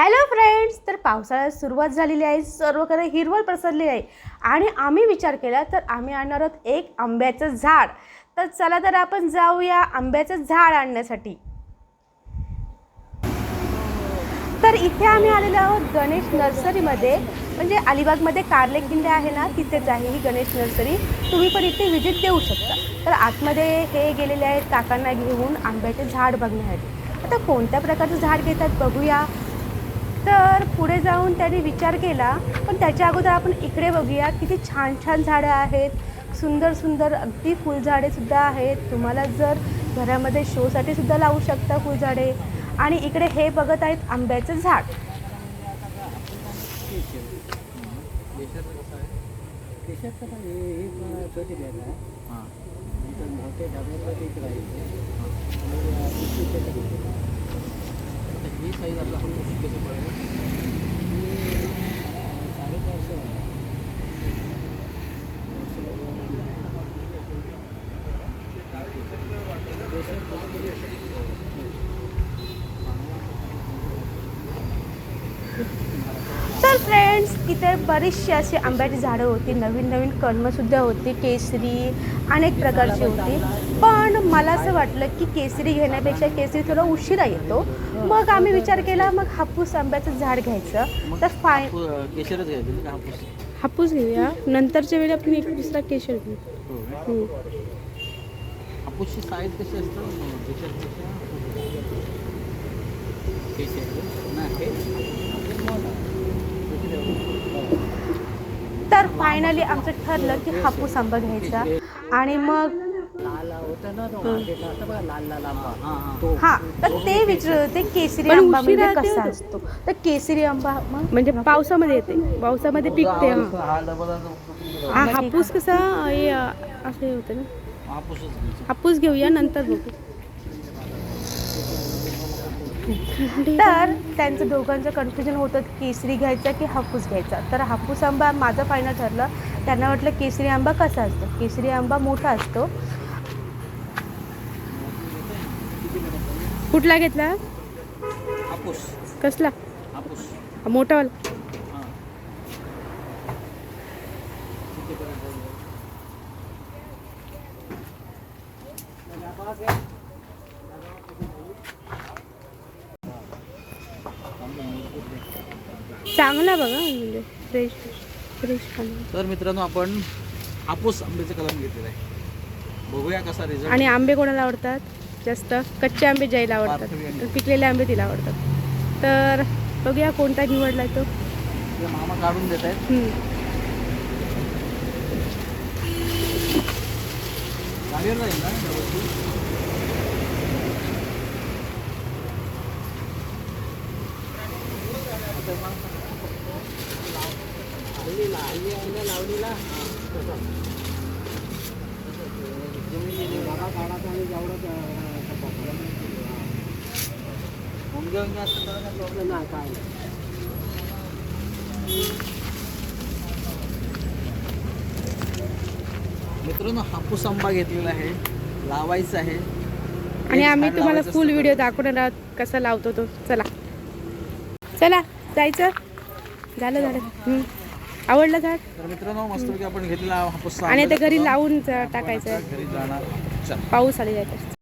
Hello friends तर पावसाळ्यात सुरुवात झालेली आहे सर्वकडे हिरवळ पसरली आहे. आणि आम्ही विचार केला तर आम्ही आणणार आहोत एक आंब्याचं झाड. तर चला तर आपण जाऊया आंब्याचं झाड आणण्यासाठी. तर इथे आम्ही आलेलो आहोत गणेश नर्सरीमध्ये. म्हणजे अलिबागमध्ये कारले खिंडे आहे ना तिथेच आहे ही गणेश नर्सरी. तुम्ही पण इथे व्हिजिट देऊ शकता. तर आतमध्ये हे गेलेले आहेत काकांना घेऊन आंब्याचे झाड बघण्यासाठी. आता कोणत्या प्रकारचं झाड घेतात बघूया. तर पुढे जाऊन त्यांनी विचार केला पण त्याच्या अगोदर आपण इकडे बघूया किती छान छान झाडं आहेत. सुंदर सुंदर अगदी फुलझाडेसुद्धा आहेत. तुम्हाला जर घरामध्ये शोसाठी सुद्धा लावू शकता फुलझाडे. आणि इकडे हे बघत आहेत आंब्याचं झाड. मोठे काही एक आपण कसं साडेचारशे तर फ्रेंड्स इथे बरीचशी अशी आंब्याची झाडं होती नवीन नवीन कलमंसुद्धा होती केसरी अनेक प्रकारची होती. पण मला असं वाटलं की केसरी घेण्यापेक्षा केसरी थोडा उशिरा येतो. मग आम्ही विचार केला मग हापूस आंब्याचं झाड घ्यायचं. तर फाय हापू- केशरच घ्यायचं का हापूस? हापूस घेऊया. नंतरच्या वेळी आपण एक दुसरा केशर घेऊ. हो का? हम्म. हापूसची साईज कशी असतं? केशरपेक्षा? केशर नाही तर फायनली आमचं ठरलं की हापूस आंबा घ्यायचा. आणि मग लाल होतं ना तो मार्केटला असतं बघा लाल लाल आंबा हां हां तो हा तर ते विचार ते केसरी पण आंबा उशिरा म्हणजे कसा तो. असतो? तर केसरी आंबा मग म्हणजे पावसामध्ये येते पावसामध्ये पिकते हा. हा. डबल हा हापूस कसा हे असे होते ना? हापूसच घ्यायचं. हापूस घेऊया नंतर बघू. तर त्यांचं दोघांचं कन्फ्युजन होतं केसरी घ्यायचा की हापूस घ्यायचा? तर हापूस आंबा माझं फायनल ठरलं. त्यांना वाटलं केसरी आंबा कसा असतो? केसरी आंबा मोठा असतो. कुठला घेतला? हापूस. कसला? हापूस. मोठावाला चांगला बघा म्हणजे फ्रेश फ्रेश तर मित्रांनो आपण हापूस आंब्याचं कलम घेतलेलं आहे. बघूया कसा रिझल्ट आणि आंबे कोणाला आवडतात? जास्त कच्चे आंबे जायला आवडतात पिकलेले आंबे तिला आवडतात. तर बघूया कोणता निवडला तो. मामा काढून देत आहेत. हम्म. Problem नाही काय. मित्रांनो हापूस आंबा घेतलेला आहे लावायचा आहे आणि आम्ही तुम्हाला फुल व्हिडिओ. दाखवणार आहोत कसा लावतो तो चला चला जायचं झालं झालं. आवडलं झाड तर मित्रांनो मस्तपैकी आपण घेतलेला हापूस आणि आता घरी लावून टाकायचं. घरी जाणार. चल. पाऊस आले जायचं